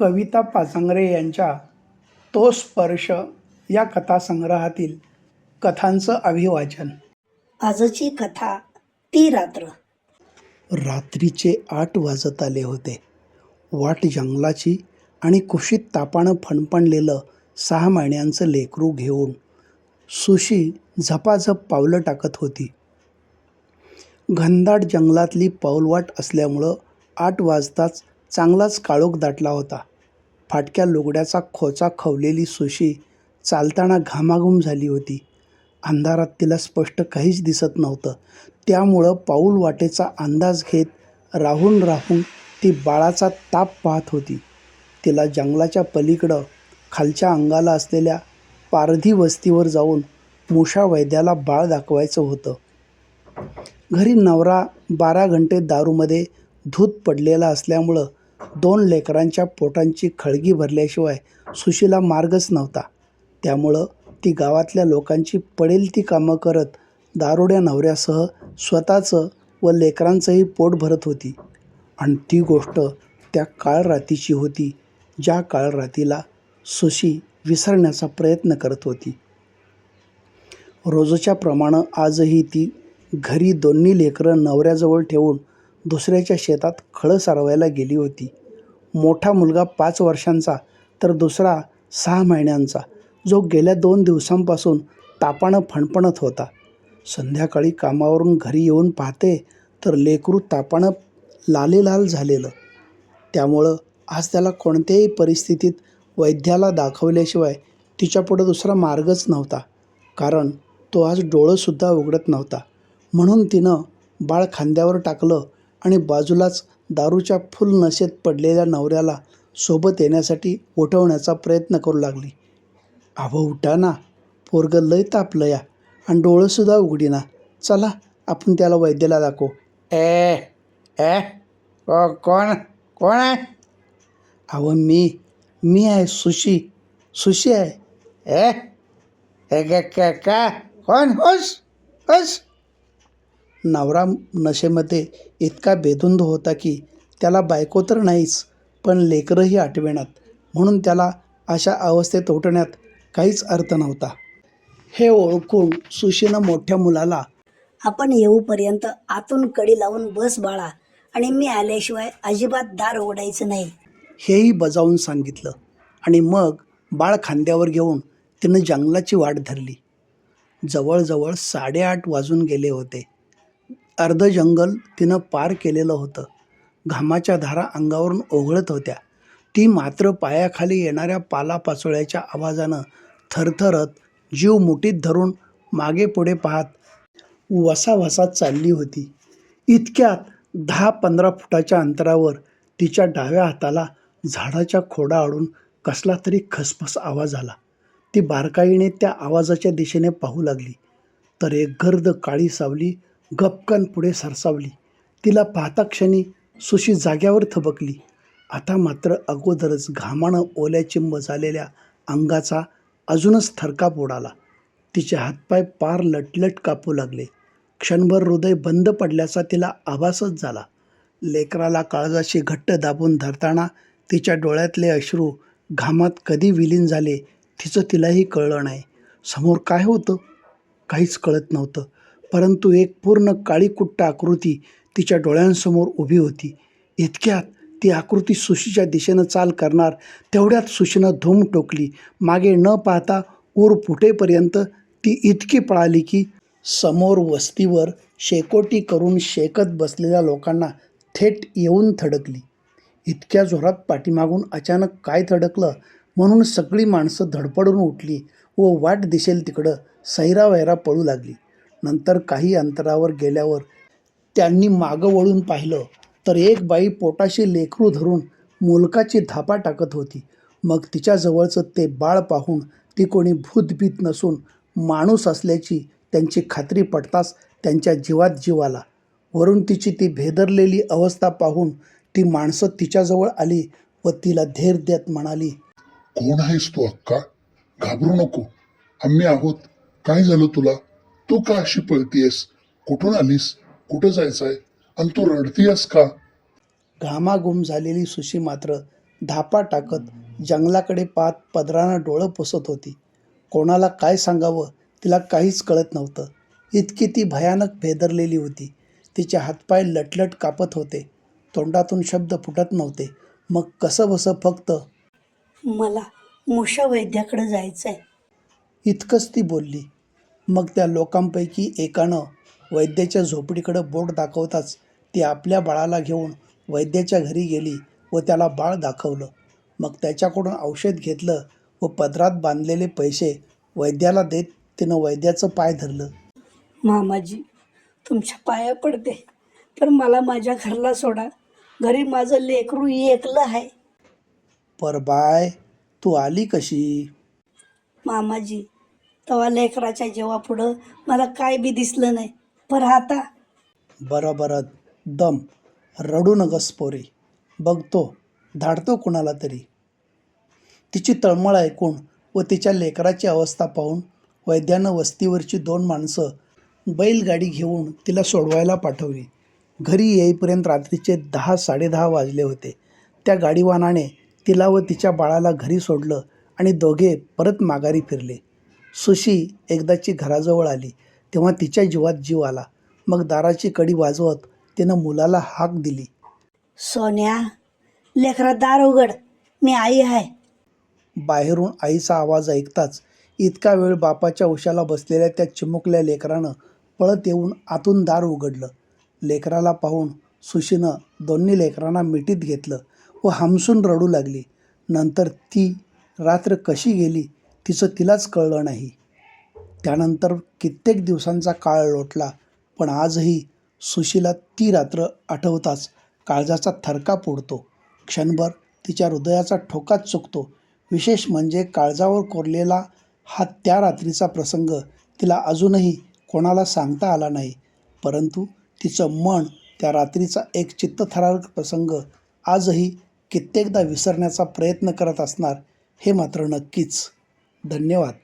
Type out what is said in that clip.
कविता पाचांगरे यांच्या तो स्पर्श या कथासंग्रहातील कथांचं अभिवाचन. आजची कथा ती रात्र. रात्रीचे आठ वाजत आले होते. वाट जंगलाची आणि कुशीत तापानं फणफणलेलं सहा महिन्यांचं लेकरू घेऊन सुशी झपाझप पावलं टाकत होती. घनदाट जंगलातली पाऊलवाट असल्यामुळं आठ वाजताच चांगलाच काळोख दाटला होता. फाटक्या लुगड्याचा खोचा खवलेली सुशी चालताना घामाघूम झाली होती. अंधारात तिला स्पष्ट काहीच दिसत नव्हतं. त्यामुळं पाऊल वाटेचा अंदाज घेत राहून राहून ती बाळाचा ताप पाहत होती. तिला जंगलाच्या पलीकडं खालच्या अंगाला असलेल्या पारधी वस्तीवर जाऊन मुषा वैद्याला बाळ दाखवायचं होतं. घरी नवरा बारा घंटे दारूमध्ये धूत पडलेला असल्यामुळं दोन लेकरांच्या पोटांची खळगी भरल्याशिवाय सुशीला मार्गच नव्हता. त्यामुळं ती गावातल्या लोकांची पडेल ती कामं करत दारुड्या नवऱ्यासह स्वतःचं व लेकरांचंही पोट भरत होती. आणि ती गोष्ट त्या काळरातीची होती ज्या काळरातीला सुशी विसरण्याचा प्रयत्न करत होती. रोजच्या प्रमाणं आजही ती घरी दोन्ही लेकरं नवऱ्याजवळ ठेवून दुसऱ्याच्या शेतात खळं सारवायला गेली होती. मोठा मुलगा पाच वर्षांचा तर दुसरा सहा महिन्यांचा जो गेल्या दोन दिवसांपासून तापानं फणफणत होता. संध्याकाळी कामावरून घरी येऊन पाहते तर लेकरू तापानं लालेलाल झालेलं. त्यामुळं आज त्याला कोणत्याही परिस्थितीत वैद्याला दाखवल्याशिवाय तिच्यापुढं दुसरा मार्गच नव्हता कारण तो आज डोळंसुद्धा उघडत नव्हता. म्हणून तिनं बाळ खांद्यावर टाकलं आणि बाजूलाच दारूच्या फुल नशेत पडलेल्या नवऱ्याला सोबत येण्यासाठी उठवण्याचा प्रयत्न करू लागली. अहो उठा ना. पोरगं लय तापलं या. आणि डोळंसुद्धा उघडीना. चला आपण त्याला वैद्याला दाखवू. ए ए कोण कोण आहे? अहो मी मी आहे सुशी. सुशी आहे. ए का? कोण? होस होस. नवरा नशेमध्ये इतका बेधुंद होता की त्याला बायको तर नाहीच पण लेकरंही आठवेणात म्हणून त्याला अशा अवस्थेत उठण्यात काहीच अर्थ नव्हता. हे ओळखून सुशीनं मोठ्या मुलाला आपण येऊपर्यंत आतून कडी लावून बस बाळा आणि मी आल्याशिवाय अजिबात दार उघडायचं नाही. हेही बजावून सांगितलं. आणि मग बाळ खांद्यावर घेऊन तिनं जंगलाची वाट धरली. जवळजवळ साडेआठ वाजून गेले होते. अर्ध जंगल तिनं पार केलेलं होतं. घामाच्या धारा अंगावरून ओघळत होत्या. ती मात्र पायाखाली येणाऱ्या पालापाचोळ्याच्या आवाजानं थरथरत जीव मुठीत धरून मागे पुढे पाहत वसावसा चालली होती. इतक्यात दहा पंधरा फुटाच्या अंतरावर तिच्या डाव्या हाताला झाडाच्या खोडा आडून कसला तरी खसफस आवाज आला. ती बारकाईने त्या आवाजाच्या दिशेने पाहू लागली. तर एक गर्द काळी सावली गपकन पुढे सरसावली. तिला पाहता क्षणी सुशी जाग्यावर थबकली. आता मात्र अगोदरच घामानं ओल्या चिंब झालेल्या अंगाचा अजूनच थरकाप उडाला तिचे हातपाय पार लटलट कापू लागले. क्षणभर हृदय बंद पडल्याचा तिला आभासच झाला. लेकराला काळजाशी घट्ट दाबून धरताना तिच्या डोळ्यातले अश्रू घामात कधी विलीन झाले तिचं तिलाही कळलं नाही. समोर काय होतं? काहीच कळत नव्हतं. परंतु एक पूर्ण काळीकुट्ट आकृती तिच्या डोळ्यांसमोर उभी होती. इतक्यात ती आकृती सुशीच्या दिशेनं चाल करणार तेवढ्यात सुशीनं धूम टोकली. मागे न पाहता ऊर फुटेपर्यंत ती इतकी पळाली की समोर वस्तीवर शेकोटी करून शेकत बसलेल्या लोकांना थेट येऊन थडकली. इतक्या जोरात पाठीमागून अचानक काय थडकलं म्हणून सगळी माणसं धडपडून उठली व वाट दिसेल तिकडं सैरावैरा पळू लागली. नंतर काही अंतरावर गेल्यावर त्यांनी मागं वळून पाहिलं तर एक बाई पोटाशी लेकरू धरून मुलकाची धापा टाकत होती. मग तिच्याजवळचं ते बाळ पाहून ती कोणी भूतभीत नसून माणूस असल्याची त्यांची खात्री पडताच त्यांच्या जीवात जीव आला. वरून तिची ती भेदरलेली अवस्था पाहून ती माणसं तिच्याजवळ आली व तिला धीर देत म्हणाली कोण आहेस तू अक्का? घाबरू नको. आम्ही आहोत. काय झालं तुला? तू का अशी पळतीयस? कुठून आलीस? कुठं जायचंय? आणि तू रडतीयस का? घामाघूम झालेली सुशी मात्र धापा टाकत जंगलाकडे पाहत पदरानं डोळं पुसत होती. कोणाला काय सांगावं तिला काहीच कळत नव्हतं. इतकी ती भयानक भेदरलेली होती. तिचे हातपाय लटलट कापत होते. तोंडातून शब्द फुटत नव्हते. मग कसं बसं फक्त? मला मुशा वैद्याकडे जायचं आहे इतकंच ती बोलली. मग त्या लोकांपैकी एकानं वैद्याच्या झोपडीकडं बोट दाखवताच ती आपल्या बाळाला घेऊन वैद्याच्या घरी गेली व त्याला बाळ दाखवलं. मग त्याच्याकडून औषध घेतलं व पदरात बांधलेले पैसे वैद्याला देत तिनं वैद्याचं पाय धरलं. मामाजी तुमच्या पाया पडते तर मला माझ्या घरला सोडा. घरी माझं लेकरू एकलं आहे. परबाय तू आली कशी? मामाजी तेव्हा लेकराच्या जेव्हा पुढं मला काय बी दिसलं नाही. पर आता. बरं बरं दम. रडू नगस पोरी. बघतो. धाडतो कुणाला तरी. तिची तळमळ ऐकून व तिच्या लेकराची अवस्था पाहून वैद्यानं वस्तीवरची दोन माणसं बैलगाडी घेऊन तिला सोडवायला पाठवली. घरी येईपर्यंत रात्रीचे दहा साडेदहा वाजले होते. त्या गाडीवानाने तिला व तिच्या बाळाला घरी सोडलं आणि दोघे परत माघारी फिरले. सुशी एकदाची घराजवळ आली. तेव्हा तिच्या जीवात जीव आला. मग दाराची कडी वाजवत तिनं मुलाला हाक दिली. सोन्या लेकरा दार उघड. मी आई आहे. बाहेरून आईचा आवाज ऐकताच इतका वेळ बापाच्या उशाला बसलेल्या त्या चिमुकल्या लेकरानं पळत येऊन आतून दार उघडलं. लेकराला पाहून सुशीनं दोन्ही लेकरांना मिठीत घेतलं व हमसून रडू लागली. नंतर ती रात्र कशी गेली तिचं तिलाच कळलं नाही. त्यानंतर कित्येक दिवसांचा काळ लोटला पण आजही सुशीला ती रात्र आठवताच काळजाचा थरका पोडतो क्षणभर तिच्या हृदयाचा ठोकाच चुकतो. विशेष म्हणजे काळजावर कोरलेला हा त्या रात्रीचा प्रसंग तिला अजूनही कोणाला सांगता आला नाही. परंतु तिचं मन त्या रात्रीचा एक चित्तथरारक प्रसंग आजही कित्येकदा विसरण्याचा प्रयत्न करत असणार हे मात्र नक्कीच. धन्यवाद.